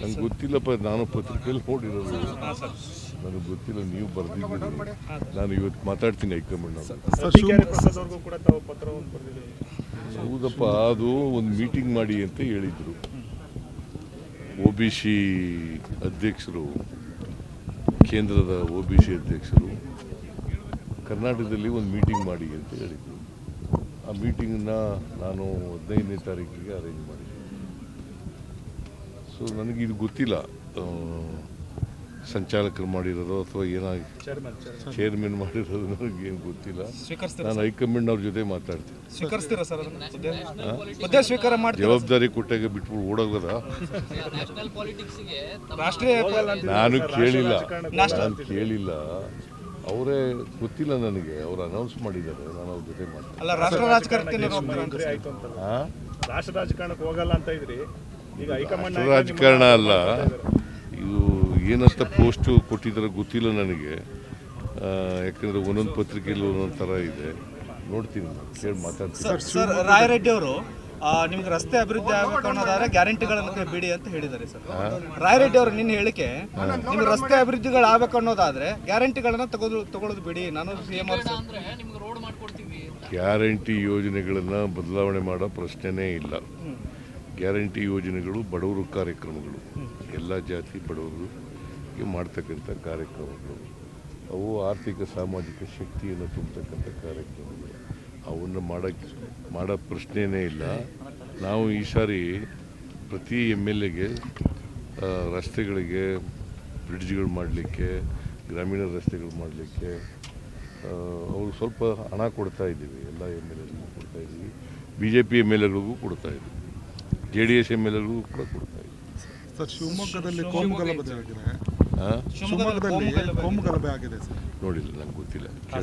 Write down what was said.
ನಂಗೆ ಗೊತ್ತಿಲ್ಲಪ್ಪ ನಾನು ಪತ್ರಿಕೆಯಲ್ಲಿ ನೋಡಿರೋದು. ನನಗೆ ಗೊತ್ತಿಲ್ಲ ನೀವು ಬರೆದಿದ್ದೀರಿ. ನಾನು ಇವತ್ತು ಮಾತಾಡ್ತೀನಿ ಹೈಕಮಾಂಡ್ ಹೌದಪ್ಪ ಅದು ಒಂದು ಮೀಟಿಂಗ್ ಮಾಡಿ ಅಂತ ಹೇಳಿದರು. ಒ ಬಿ ಸಿ ಅಧ್ಯಕ್ಷರು ಕೇಂದ್ರದ ಒ ಬಿ ಸಿ ಅಧ್ಯಕ್ಷರು ಕರ್ನಾಟಕದಲ್ಲಿ ಒಂದು ಮೀಟಿಂಗ್ ಮಾಡಿ ಅಂತ ಹೇಳಿದರು. ಆ ಮೀಟಿಂಗನ್ನ ನಾನು ಹದಿನೈದನೇ ತಾರೀಕಿಗೆ ಅರೇಂಜ್ ಮಾಡಿದ್ದೆ ಸೊ ನನಗೆ ಇದು ಗೊತ್ತಿಲ್ಲ ಸಂಚಾಲಕರು ಮಾಡಿರೋದು ಅಥವಾ ಏನಾಗಿ ಚೇರ್ಮನ್ ಮಾಡಿರೋದು ನನಗೆ ಏನು ಗೊತ್ತಿಲ್ಲ. ಸ್ವೀಕರಿಸ್ತೀರಾ ನಾನು ಹೈಕಮಾಂಡ್ ಅವ್ರ ಜೊತೆ ಮಾತಾಡ್ತೀನಿ. ಸ್ವೀಕರಿಸ್ತೀರಾ ಸರ್ ಅದನ್ನ? ಹುದ್ದೆ ಹುದ್ದೆ ಸ್ವೀಕಾರ ಮಾಡ್ತೀರಾ ಜವಾಬ್ದಾರಿ ಕೊಟ್ಟಾಗ ಬಿಟ್ಬಿಟ್ಟು ಓಡೋಗದ ನಾನು ಕೇಳಿಲ್ಲ. ನಾನು ಕೇಳಿಲ್ಲ. ಅವರೇ ಗೊತ್ತಿಲ್ಲ ನನಗೆ ಅವ್ರು ಅನೌನ್ಸ್ ಮಾಡಿದ್ದಾರೆ ನಾನು ಅವ್ರ ಜೊತೆ ಅಲ್ಲ ರಾಷ್ಟ್ರ ರಾಜಕಾರಣಕ್ಕೆ ಅಂತ. ಆಯ್ತು ರಾಷ್ಟ್ರ ರಾಜಕಾರಣಕ್ಕೆ ಹೋಗಲ್ಲ ಅಂತ ಇದ್ರಿ. ಈಗ ಹೈಕಮಾಂಡ್ ರಾಷ್ಟ್ರ ರಾಜಕಾರಣ ಅಲ್ಲ. ಇದು ಏನಂತ ಪೋಸ್ಟು ಕೊಟ್ಟಿದ್ದಾರೆ ಗೊತ್ತಿಲ್ಲ ನನಗೆ. ಯಾಕಂದರೆ ಯಾಕಂದ್ರೆ ಒಂದೊಂದು ಪತ್ರಿಕೆಯಲ್ಲಿ ಒಂದೊಂದು ಥರ ಇದೆ. ನೋಡ್ತೀನಿ ನಾನು ಕೇಳಿ ಮಾತಾಡ್ತೀನಿ. ರಾಯರೆಡ್ಡಿ ಅವರು ನಿಮ್ಗೆ ರಸ್ತೆ ಅಭಿವೃದ್ಧಿ ಆಗಬೇಕು ಅನ್ನೋದಾದ್ರೆ ಗ್ಯಾರಂಟಿಗಳನ್ನು ಬಿಡಿ ಅಂತ ಹೇಳಿದ್ದಾರೆ ಸರ್. ರಾಯರೆಡ್ಡಿ ಅವರು ನಿನ್ನ ಹೇಳಿಕೆ ನಿಮ್ಗೆ ರಸ್ತೆ ಅಭಿವೃದ್ಧಿಗಳು ಆಗ್ಬೇಕು ಅನ್ನೋದಾದ್ರೆ ಗ್ಯಾರಂಟಿಗಳನ್ನ ತಗೋದು ತಗೊಳ್ಳೋದು ಬಿಡಿ. ನಾನು ಸಿ ಎಂ ಅವ್ರು ಅಂದ್ರೆ ನಿಮ್ಗೆ ರೋಡ್ ಮಾಡ್ಕೊಡ್ತೀವಿ ಗ್ಯಾರಂಟಿ ಯೋಜನೆಗಳನ್ನು ಬದಲಾವಣೆ ಮಾಡೋ ಪ್ರಶ್ನೆನೇ ಇಲ್ಲ. ಗ್ಯಾರಂಟಿ ಯೋಜನೆಗಳು ಬಡವರು ಕಾರ್ಯಕ್ರಮಗಳು. ಎಲ್ಲ ಜಾತಿ ಬಡವರು ಮಾಡ್ತಕ್ಕಂಥ ಕಾರ್ಯಕ್ರಮಗಳು. ಅವು ಆರ್ಥಿಕ ಸಾಮಾಜಿಕ ಶಕ್ತಿಯನ್ನು ತುಂಬತಕ್ಕಂಥ ಕಾರ್ಯಕ್ರಮಗಳು. ಅವನ್ನು ಮಾಡೋಕ್ಕೆ ಮಾಡೋ ಪ್ರಶ್ನೆಯೇ ಇಲ್ಲ. ನಾವು ಈ ಸಾರಿ ಪ್ರತಿ ಎಂ ಎಲ್ ಎಗೆ ರಸ್ತೆಗಳಿಗೆ ಬ್ರಿಡ್ಜ್ಗಳು ಮಾಡಲಿಕ್ಕೆ ಗ್ರಾಮೀಣ ರಸ್ತೆಗಳು ಮಾಡಲಿಕ್ಕೆ ಅವರು ಸ್ವಲ್ಪ ಹಣ ಕೊಡ್ತಾ ಇದ್ದೀವಿ. ಎಲ್ಲ ಎಂ ಎಲ್ ಎಗಳಿಗೂ ಕೊಡ್ತಾ ಇದ್ದೀವಿ. B J P M L ಎಗಳಿಗೂ ಕೊಡ್ತಾ ಇದ್ದೀವಿ. J D S M L ಎಗಳಿಗೂ ಕೂಡ ಕೊಡ್ತಾ ಇದ್ದೀವಿ. ಸರ್ ಶಿವಮೊಗ್ಗದಲ್ಲಿ ಆಗಿದೆ. ಶಿವಮೊಗ್ಗದಲ್ಲಿ ಶಿವಮೊಗ್ಗದಲ್ಲಿ ಆಗಿದೆ ಸರ್. ನೋಡಿಲ್ಲ ನಂಗೆ ಗೊತ್ತಿಲ್ಲ.